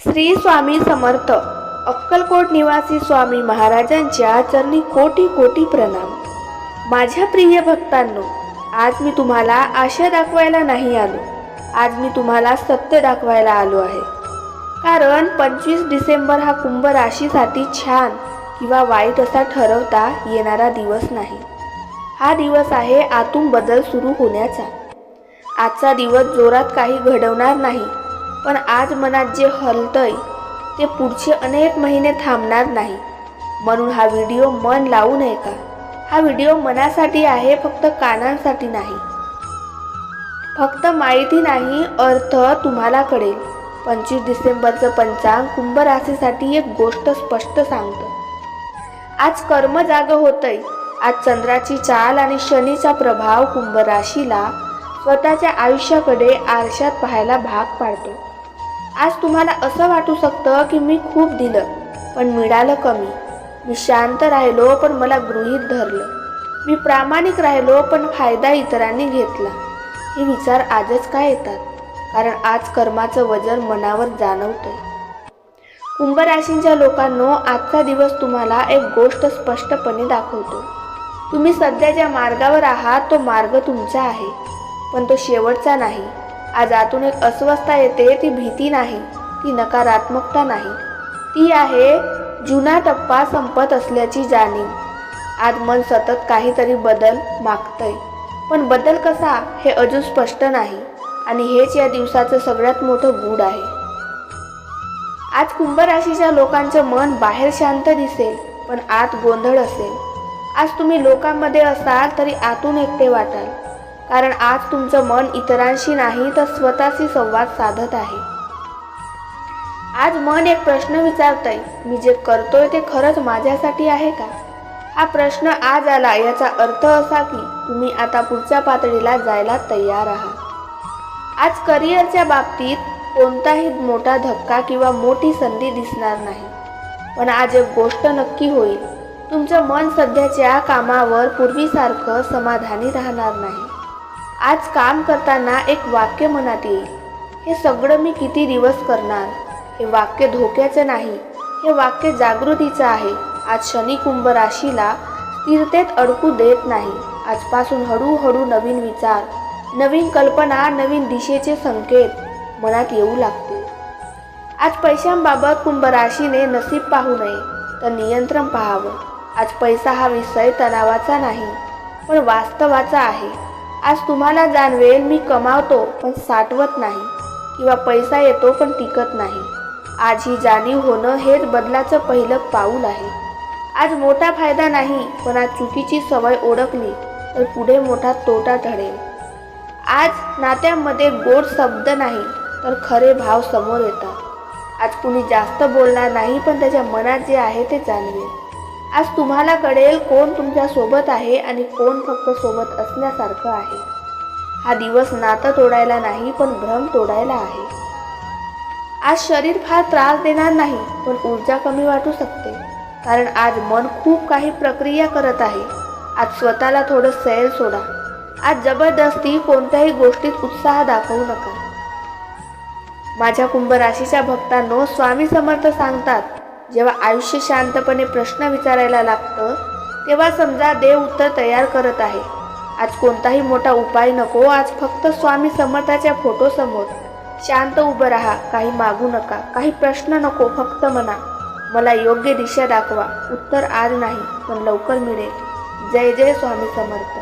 श्री स्वामी समर्थ अक्कलकोट निवासी स्वामी महाराजांच्या चरणी कोटी कोटी प्रणाम. माझ्या प्रिय भक्तांनो आज मी तुम्हाला आशा दाखवायला नाही आलो. आज मी तुम्हाला सत्य दाखवायला आलो आहे. कारण पंचवीस डिसेंबर हा कुंभ राशीसाठी छान किंवा वाईट असा ठरवता येणारा दिवस नाही. हा दिवस आहे आतून बदल सुरू होण्याचा. आजचा दिवस जोरात काही घडवणार नाही पण आज मनात जे हलतंय ते पुढचे अनेक महिने थांबणार नाही. म्हणून हा व्हिडिओ मन लावू नये का? हा व्हिडिओ मनासाठी आहे फक्त कानांसाठी नाही. फक्त माहिती नाही अर्थ तुम्हाला कळेल. पंचवीस डिसेंबरचं पंचांग कुंभ राशीसाठी एक गोष्ट स्पष्ट सांगतं. आज कर्म जाग होतंय. आज चंद्राची चाल आणि शनीचा प्रभाव कुंभ राशीला स्वतःच्या आयुष्याकडे आरशात पाहायला भाग पाडतो. आज तुम्हाला असं वाटू शकतं की मी खूप दिलं पण मिळालं कमी. मी शांत राहिलो पण मला गृहीत धरलं. मी प्रामाणिक राहिलो पण फायदा इतरांनी घेतला. हे विचार आजच काय येतात? कारण आज कर्माचं वजन मनावर जाणवतंय. कुंभ राशींच्या लोकांनो आजचा दिवस तुम्हाला एक गोष्ट स्पष्टपणे दाखवतो. तुम्ही सध्या ज्या मार्गावर आहात तो मार्ग तुमचा आहे पण तो शेवटचा नाही. आज आतून एक अस्वस्थता येते ती भीती नाही ती नकारात्मकता नाही. ती आहे जुना टप्पा संपत असल्याची जाणीव. आज मन सतत काहीतरी बदल मागतंय. पण बदल कसा हे अजून स्पष्ट नाही. आणि हेच या दिवसाचं सगळ्यात मोठं गूढ आहे. आज कुंभ राशीच्या लोकांचं मन बाहेर शांत दिसेल पण आत गोंधळ असेल. आज तुम्ही लोकांमध्ये असाल तरी आतून एकटे वाटाल. कारण आज तुमचं मन इतरांशी नाही तर स्वतःशी संवाद साधत आहे. आज मन एक प्रश्न विचारतंय मी जे करतोय ते खरंच माझ्यासाठी आहे का? हा प्रश्न आज आला याचा अर्थ असा की तुम्ही आता पुढच्या पातळीला जायला तयार आहात. आज करिअरच्या बाबतीत कोणताही मोठा धक्का किंवा मोठी संधी दिसणार नाही. पण आज एक गोष्ट नक्की होईल तुमचं मन सध्याच्या कामावर पूर्वीसारखं समाधानी राहणार नाही. आज काम करताना एक वाक्य मनात येईल. हे सगळं मी किती दिवस करणार? हे वाक्य धोक्याचं नाही. हे वाक्य जागृतीचं आहे. आज शनी कुंभ राशीला स्थिरतेत अडकू देत नाही. आजपासून हळूहळू नवीन विचार नवीन कल्पना नवीन दिशेचे संकेत मनात येऊ लागतील. आज पैशांबाबत कुंभ राशीने नसीब पाहू नये तर नियंत्रण पाहावं. आज पैसा हा विषय तणावाचा नाही पण वास्तवाचा आहे. आज तुम्हाला जाणवेल मी कमावतो पण साठवत नाही. किंवा पैसा येतो पण टिकत नाही. आज ही जाणीव होणं हेच बदलाचं पहिलं पाऊल आहे. आज मोठा फायदा नाही पण आज चुकीची सवय ओळखली तर पुढे मोठा तोटा ठरेल आज नात्यामध्ये गोड शब्द नाही तर खरे भाव समोर येतात. आज कुणी जास्त बोलणार नाही पण त्याच्या मनात जे आहे ते जाणवेल. आज तुम्हाला कळेल कोण तुमच्यासोबत आहे आणि कोण फक्त सोबत असण्यासारखं आहे. हा दिवस नातं तोडायला नाही पण भ्रम तोडायला आहे. आज शरीर फार त्रास देणार नाही पण ऊर्जा कमी वाटू शकते. कारण आज मन खूप काही प्रक्रिया करत आहे. आज स्वतःला थोडं सैल सोडा. आज जबरदस्ती कोणत्याही गोष्टीत उत्साह दाखवू नका. माझ्या कुंभ राशीच्या भक्तांनो स्वामी समर्थ सांगतात जेव्हा आयुष्य शांतपणे प्रश्न विचारायला लागतं तेव्हा समजा देव उत्तर तयार करत आहे. आज कोणताही मोठा उपाय नको आज फक्त स्वामी समर्थाच्या फोटोसमोर शांत उभं राहा काही मागू नका काही प्रश्न नको फक्त म्हणा. मला योग्य दिशा दाखवा उत्तर आज नाही पण लवकर मिळेल. जय जय स्वामी समर्थ.